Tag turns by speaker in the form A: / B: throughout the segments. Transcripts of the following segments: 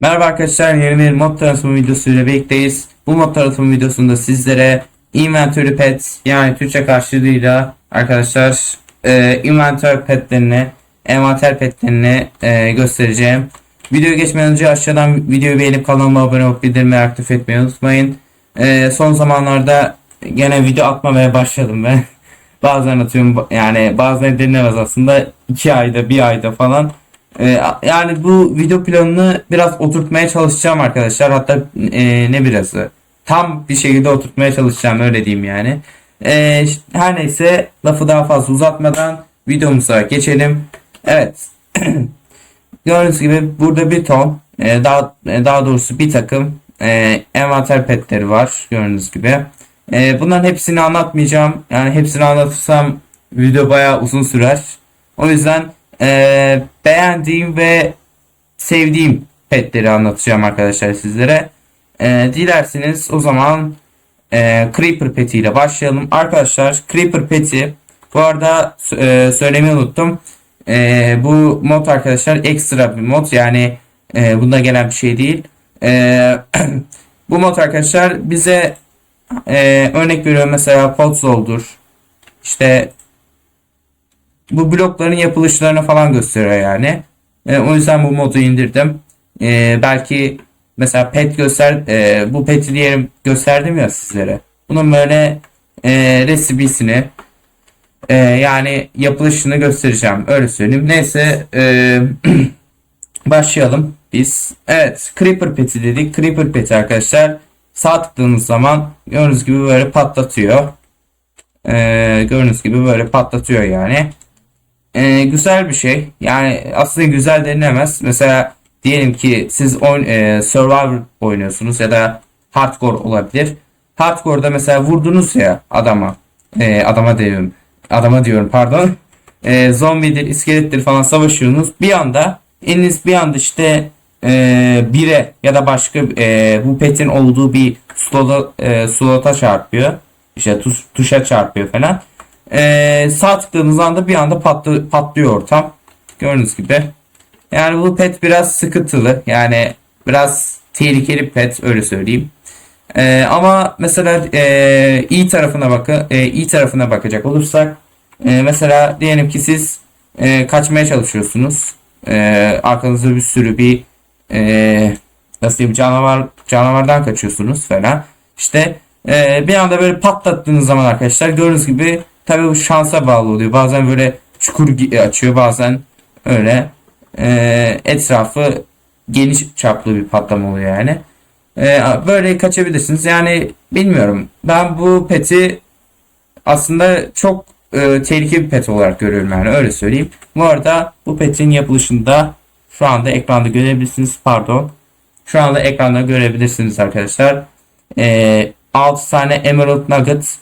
A: Merhaba arkadaşlar yeni bir mod tanıtımı videosuyla birlikteyiz. Bu mod tanıtımı videosunda sizlere inventory pet yani Türkçe karşılığıyla arkadaşlar e, inventory petlerini envanter petlerini e, göstereceğim. Videoya geçmeden önce aşağıdan videoyu beğenip kanalıma abone olup bildirimleri aktif etmeyi unutmayın. E, son zamanlarda gene video atmamaya başladım ben. bazen atıyorum yani bazen denilemez aslında 2 ayda 1 ayda falan. Ee, yani bu video planını biraz oturtmaya çalışacağım arkadaşlar. Hatta e, ne birazı tam bir şekilde oturtmaya çalışacağım öyle diyeyim yani. Ee, her neyse lafı daha fazla uzatmadan videomuza geçelim. Evet. Gördüğünüz gibi burada bir ton e, daha e, daha doğrusu bir takım e, envanter petleri var gördüğünüz gibi. E, bunların hepsini anlatmayacağım. Yani hepsini anlatırsam video bayağı uzun sürer. O yüzden e, beğendiğim ve sevdiğim petleri anlatacağım arkadaşlar sizlere. E, dilerseniz o zaman e, Creeper peti ile başlayalım. Arkadaşlar Creeper peti bu arada e, söylemeyi unuttum. E, bu mod arkadaşlar ekstra bir mod yani e, bunda gelen bir şey değil. E, bu mod arkadaşlar bize e, örnek veriyorum mesela Podzol'dur. İşte bu blokların yapılışlarını falan gösteriyor yani. E, o yüzden bu modu indirdim. E, belki mesela pet göster e, bu peti diyelim gösterdim ya sizlere. Bunun böyle e, resibisini e, yani yapılışını göstereceğim. Öyle söyleyeyim. Neyse e, başlayalım biz. Evet Creeper peti dedik. Creeper peti arkadaşlar sağ tıkladığınız zaman gördüğünüz gibi böyle patlatıyor. E, gördüğünüz gibi böyle patlatıyor yani e, güzel bir şey. Yani aslında güzel denilemez. Mesela diyelim ki siz oyun, e, Survivor oynuyorsunuz ya da Hardcore olabilir. Hardcore'da mesela vurdunuz ya adama. E, adama diyorum. Adama diyorum pardon. E, zombidir, iskelettir falan savaşıyorsunuz. Bir anda eliniz bir anda işte e, bire ya da başka e, bu petin olduğu bir slota, e, slota çarpıyor. İşte tuş, tuşa çarpıyor falan. Ee, sağ tıkladığınız anda bir anda patlı, patlıyor ortam. Gördüğünüz gibi. Yani bu pet biraz sıkıntılı. Yani biraz tehlikeli pet öyle söyleyeyim. Ee, ama mesela e, iyi tarafına bakın, e, iyi tarafına bakacak olursak, e, mesela diyelim ki siz e, kaçmaya çalışıyorsunuz. E, arkanızda bir sürü bir e, nasıl diyeyim canavar canavardan kaçıyorsunuz falan. İşte e, bir anda böyle patlattığınız zaman arkadaşlar gördüğünüz gibi Tabii bu şansa bağlı oluyor. Bazen böyle çukur açıyor bazen öyle e, etrafı geniş çaplı bir patlama oluyor yani. E, böyle kaçabilirsiniz. Yani bilmiyorum. Ben bu peti aslında çok e, tehlikeli bir pet olarak görüyorum yani öyle söyleyeyim. Bu arada bu petin yapılışında şu anda ekranda görebilirsiniz. Pardon. Şu anda ekranda görebilirsiniz arkadaşlar. E, 6 tane Emerald Nugget.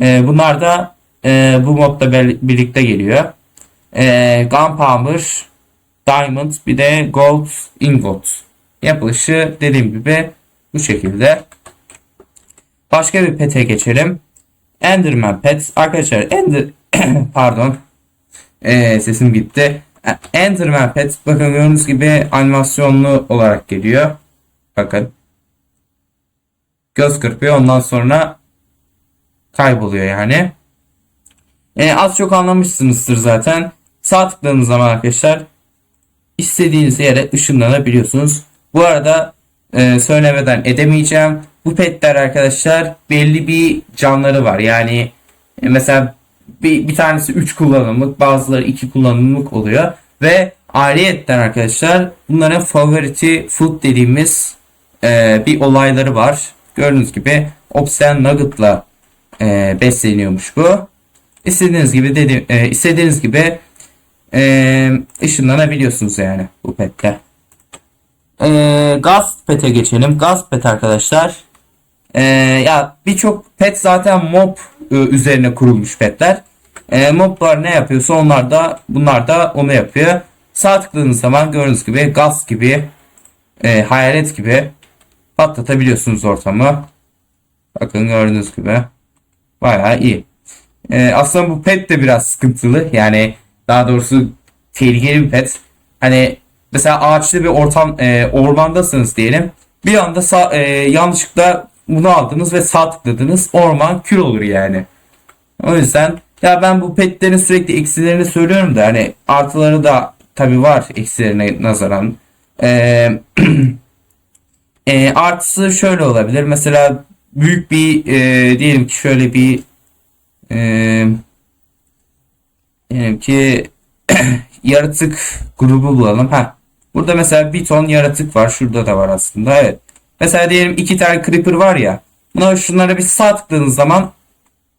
A: E, bunlar da e, bu modda birlikte geliyor. E, Gunpowder, Diamond bir de Gold Ingot. Yapılışı dediğim gibi bu şekilde. Başka bir pete geçelim. Enderman Pet. Arkadaşlar Ender pardon. E, sesim gitti. Enderman Pet bakın gördüğünüz gibi animasyonlu olarak geliyor. Bakın. Göz kırpıyor ondan sonra kayboluyor yani. E, az çok anlamışsınızdır zaten. Sağ tıkladığınız zaman arkadaşlar istediğiniz yere ışınlanabiliyorsunuz. Bu arada e, söylemeden edemeyeceğim. Bu petler arkadaşlar belli bir canları var. Yani e, mesela bir, bir tanesi 3 kullanımlık bazıları 2 kullanımlık oluyor. Ve ayrıyetten arkadaşlar bunların favoriti food dediğimiz e, bir olayları var. Gördüğünüz gibi Obsidian Nugget'la e, besleniyormuş bu istediğiniz gibi dedi e, istediğiniz gibi e, ışınlanabiliyorsunuz yani bu pette. E, gaz pete geçelim. Gaz pet arkadaşlar. E, ya birçok pet zaten mob e, üzerine kurulmuş petler. E, moblar ne yapıyorsa onlar da bunlar da onu yapıyor. Sağ tıkladığınız zaman gördüğünüz gibi gaz gibi e, hayalet gibi patlatabiliyorsunuz ortamı. Bakın gördüğünüz gibi bayağı iyi. E, aslında bu pet de biraz sıkıntılı. Yani daha doğrusu tehlikeli bir pet. Hani mesela ağaçlı bir ortam e, ormandasınız diyelim. Bir anda sağ, e, yanlışlıkla bunu aldınız ve sağ tıkladınız. Orman kül olur yani. O yüzden ya ben bu petlerin sürekli eksilerini söylüyorum da hani artıları da tabi var eksilerine nazaran. Ee, e, artısı şöyle olabilir. Mesela büyük bir e, diyelim ki şöyle bir e, diyelim ki yaratık grubu bulalım. Ha, burada mesela bir ton yaratık var. Şurada da var aslında. Evet. Mesela diyelim iki tane creeper var ya. Buna şunlara bir sağ tıkladığınız zaman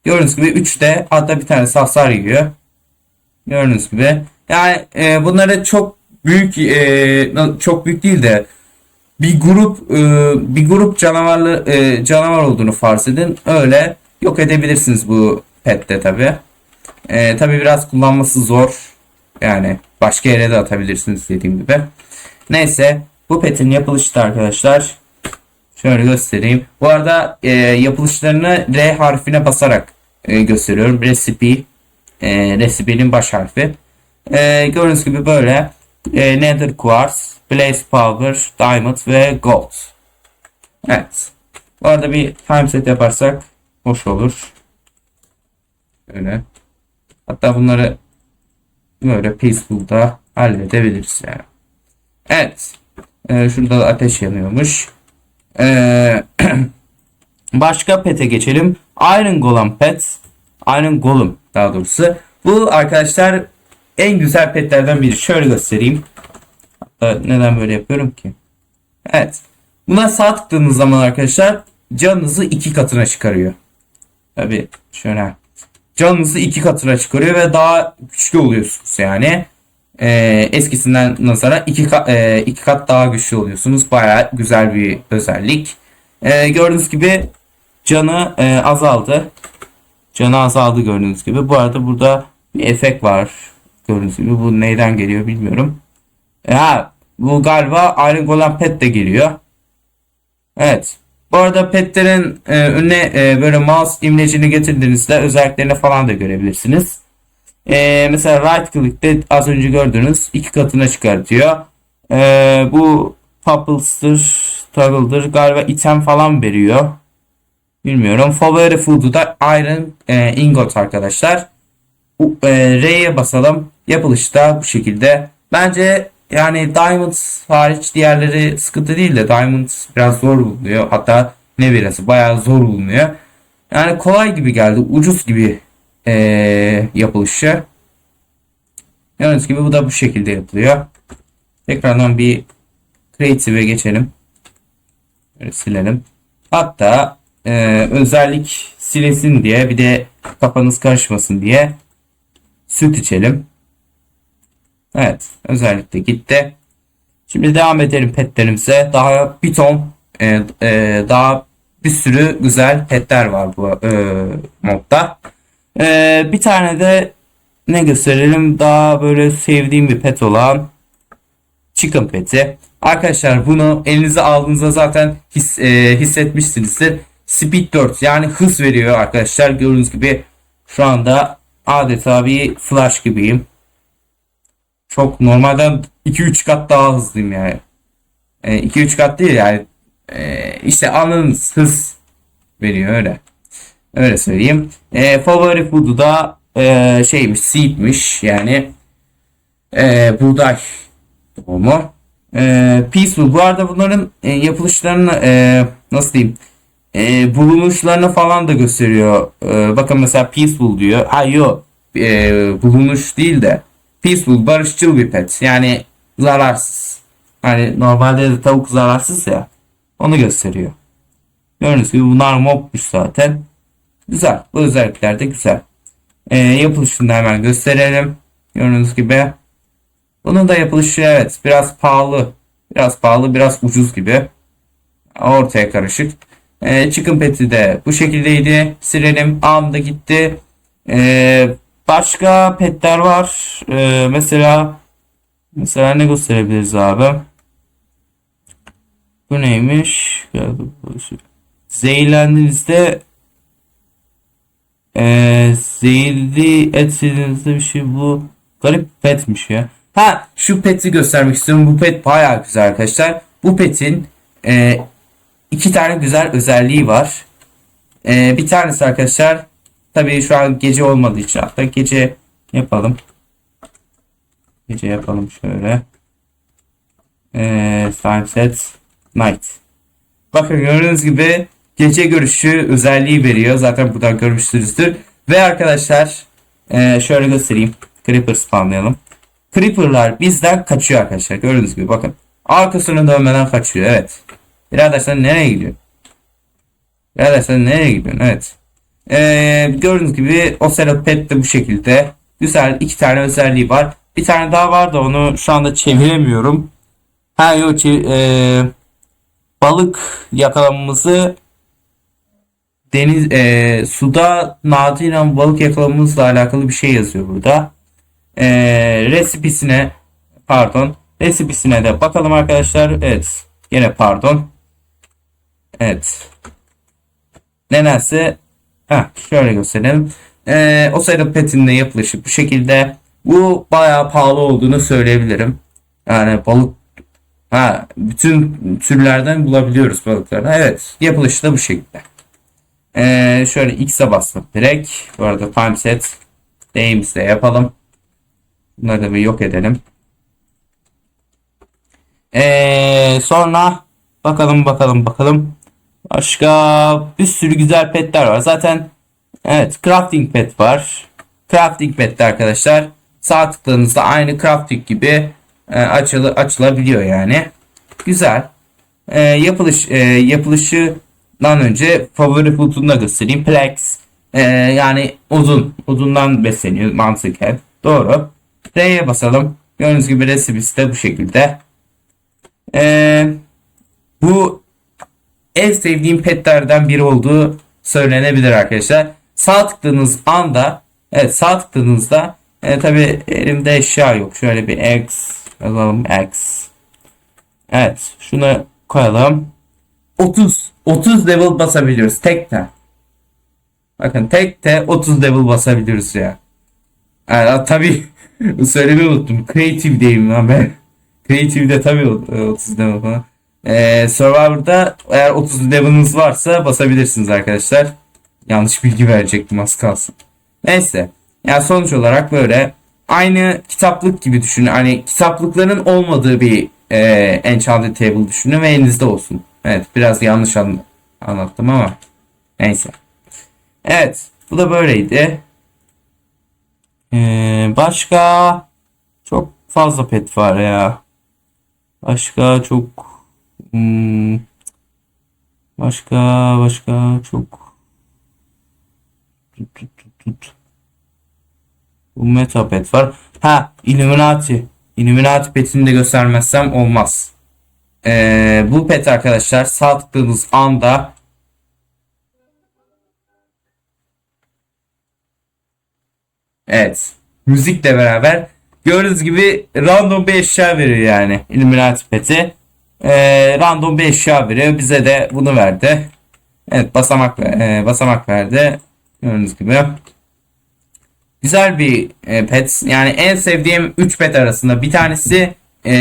A: gördüğünüz gibi 3'te hatta bir tane hasar yiyor. Gördüğünüz gibi. Yani e, bunları çok büyük e, çok büyük değil de bir grup e, bir grup canavarlı e, canavar olduğunu farz edin. Öyle yok edebilirsiniz bu pette tabi. E, tabi biraz kullanması zor. Yani başka yere de atabilirsiniz dediğim gibi. Neyse bu petin yapılışı da arkadaşlar şöyle göstereyim. Bu arada e, yapılışlarını R harfine basarak e, gösteriyorum. Recipe e, recipe'nin baş harfi. E, gördüğünüz gibi böyle e, Nether Quartz, Blaze Power, Diamond ve Gold. Evet. Bu arada bir time set yaparsak hoş olur. Böyle. Hatta bunları böyle peaceful'da halledebiliriz yani. Evet. Ee, şurada da ateş yanıyormuş. Ee, başka pete geçelim. Iron Golem pet. Iron Golem daha doğrusu. Bu arkadaşlar en güzel petlerden biri. Şöyle göstereyim. Hatta neden böyle yapıyorum ki? Evet. Buna sağ tıkladığınız zaman arkadaşlar canınızı iki katına çıkarıyor. Tabi şöyle. Canınızı iki katına çıkarıyor ve daha güçlü oluyorsunuz yani. Ee, eskisinden nazara iki, kat, e, iki kat daha güçlü oluyorsunuz. Baya güzel bir özellik. Ee, gördüğünüz gibi canı e, azaldı. Canı azaldı gördüğünüz gibi. Bu arada burada bir efekt var. Gördüğünüz gibi bu neyden geliyor bilmiyorum. E, ha, bu galiba Iron Golem Pet de geliyor. Evet. Bu arada petlerin e, önüne e, böyle mouse imlecini getirdiğinizde özelliklerini falan da görebilirsiniz. E, mesela right click'te az önce gördüğünüz iki katına çıkartıyor. E, bu Pupples'tır, Toggle'dır. Galiba item falan veriyor. Bilmiyorum. Favori food'u da Iron e, Ingot arkadaşlar. E, R'ye basalım. Yapılışı da bu şekilde. Bence yani Diamond hariç diğerleri sıkıntı değil de Diamond biraz zor bulunuyor. Hatta ne birası bayağı zor bulunuyor. Yani kolay gibi geldi. Ucuz gibi ee, yapılışı. Gördüğünüz gibi bu da bu şekilde yapılıyor. Tekrardan bir Creative'e geçelim. Böyle silelim. Hatta e, özellik silesin diye bir de kafanız karışmasın diye süt içelim. Evet. Özellikle gitti. Şimdi devam edelim petlerimize. Daha bir ton e, e, daha bir sürü güzel petler var bu e, modda. E, bir tane de ne gösterelim? Daha böyle sevdiğim bir pet olan Chicken Pet'i. Arkadaşlar bunu elinize aldığınızda zaten his, e, hissetmişsinizdir. Speed 4 yani hız veriyor arkadaşlar. Gördüğünüz gibi şu anda adeta bir flash gibiyim. Çok normalden 2-3 kat daha hızlıyım yani. 2-3 e, kat değil yani. E, işte anladınız hız veriyor öyle. Öyle söyleyeyim. E, favori food'u da e, şeymiş seedmiş yani e, buğday tohumu. E, peaceful. Bu arada bunların e, yapılışlarını e, nasıl diyeyim e, bulunuşlarını falan da gösteriyor. E, bakın mesela peaceful diyor. Ha yok e, bulunuş değil de peaceful, barışçıl bir pet. Yani zararsız. Hani normalde de tavuk zararsız ya. Onu gösteriyor. Gördüğünüz gibi bunlar mobmuş zaten. Güzel. Bu özellikler de güzel. Ee, yapılışını da hemen gösterelim. Gördüğünüz gibi. Bunun da yapılışı evet biraz pahalı. Biraz pahalı biraz ucuz gibi. Ortaya karışık. Ee, Chicken Pet'i de bu şekildeydi. Silelim. Anında gitti. Ee, Başka petler var. Ee, mesela mesela ne gösterebiliriz abi? Bu neymiş? Zehirlendiğinizde e, zehirli et yediğinizde bir şey bu garip petmiş ya. Ha şu peti göstermek istiyorum. Bu pet bayağı güzel arkadaşlar. Bu petin e, iki tane güzel özelliği var. E, bir tanesi arkadaşlar tabii şu an gece olmadığı için hatta gece yapalım. Gece yapalım şöyle. E, time set night. Bakın gördüğünüz gibi gece görüşü özelliği veriyor. Zaten buradan görmüşsünüzdür. Ve arkadaşlar e, şöyle göstereyim. Creeper spawnlayalım. Creeper'lar bizden kaçıyor arkadaşlar. Gördüğünüz gibi bakın. Arkasını dönmeden kaçıyor. Evet. Birader sen nereye gidiyorsun? Birader sen nereye gidiyorsun? Evet. Ee, gördüğünüz gibi Ocelot Pet de bu şekilde. Güzel. iki tane özelliği var. Bir tane daha var da onu şu anda çeviremiyorum. Ha yok çev- ee, balık yakalamamızı deniz ee, suda nadiren balık yakalamamızla alakalı bir şey yazıyor burada. Ee, resipisine pardon resipisine de bakalım arkadaşlar. Evet. Yine pardon. Evet. Nedense Heh, şöyle gösterelim. Ee, o sayıda petin de yapılışı bu şekilde. Bu bayağı pahalı olduğunu söyleyebilirim. Yani balık ha bütün türlerden bulabiliyoruz balıkları. Evet, yapılışı da bu şekilde. Ee, şöyle X'e bastım direkt. Bu arada time set de yapalım. Bunları da bir yok edelim. Ee, sonra bakalım bakalım bakalım. Başka bir sürü güzel petler var. Zaten evet crafting pet var. Crafting pet de arkadaşlar sağ tıkladığınızda aynı crafting gibi e, açılı, açılabiliyor yani. Güzel. E, yapılış e, yapılışından önce favori food'unu da göstereyim. Plex. E, yani odun. Odundan besleniyor mantıken. Doğru. R'ye basalım. Gördüğünüz gibi resipisi de bu şekilde. E, bu en sevdiğim petlerden biri olduğu söylenebilir arkadaşlar. Sağ tıkladığınız anda evet sağ tıkladığınızda e, tabi elimde eşya yok. Şöyle bir X yazalım X. Evet şunu koyalım. 30 30 level basabiliyoruz tekte. Bakın tekte 30 level basabiliyoruz ya. Yani, tabi söylemeyi unuttum. Creative diyeyim lan ben. Creative'de tabi 30 level falan. Ee, Survivor'da eğer 30 level'ınız varsa basabilirsiniz arkadaşlar. Yanlış bilgi verecektim az kalsın. Neyse. Yani sonuç olarak böyle aynı kitaplık gibi düşünün. Hani kitaplıkların olmadığı bir e, Enchanted Table düşünün ve elinizde olsun. Evet biraz yanlış an anlattım ama neyse. Evet bu da böyleydi. Ee, başka çok fazla pet var ya. Başka çok Hmm. Başka başka çok tut, tut, tut, tut. Bu metapet var. Ha Illuminati. Illuminati petini de göstermezsem olmaz. Ee, bu pet arkadaşlar sağ tıkladığınız anda Evet. Müzikle beraber gördüğünüz gibi random bir eşya veriyor yani Illuminati peti e, random bir eşya veriyor. Bize de bunu verdi. Evet basamak e, basamak verdi. Gördüğünüz gibi. Güzel bir e, pet. Yani en sevdiğim 3 pet arasında bir tanesi e,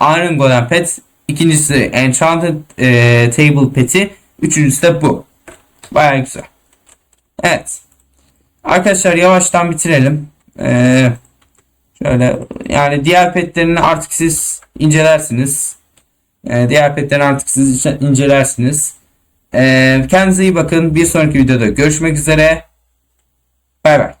A: Iron Golem pet. İkincisi Enchanted e, Table peti. Üçüncüsü de bu. Baya güzel. Evet. Arkadaşlar yavaştan bitirelim. Ee, şöyle yani diğer petlerini artık siz incelersiniz. Ee, diğer petleri artık siz incelersiniz. Ee, kendinize iyi bakın. Bir sonraki videoda görüşmek üzere. Bay bay.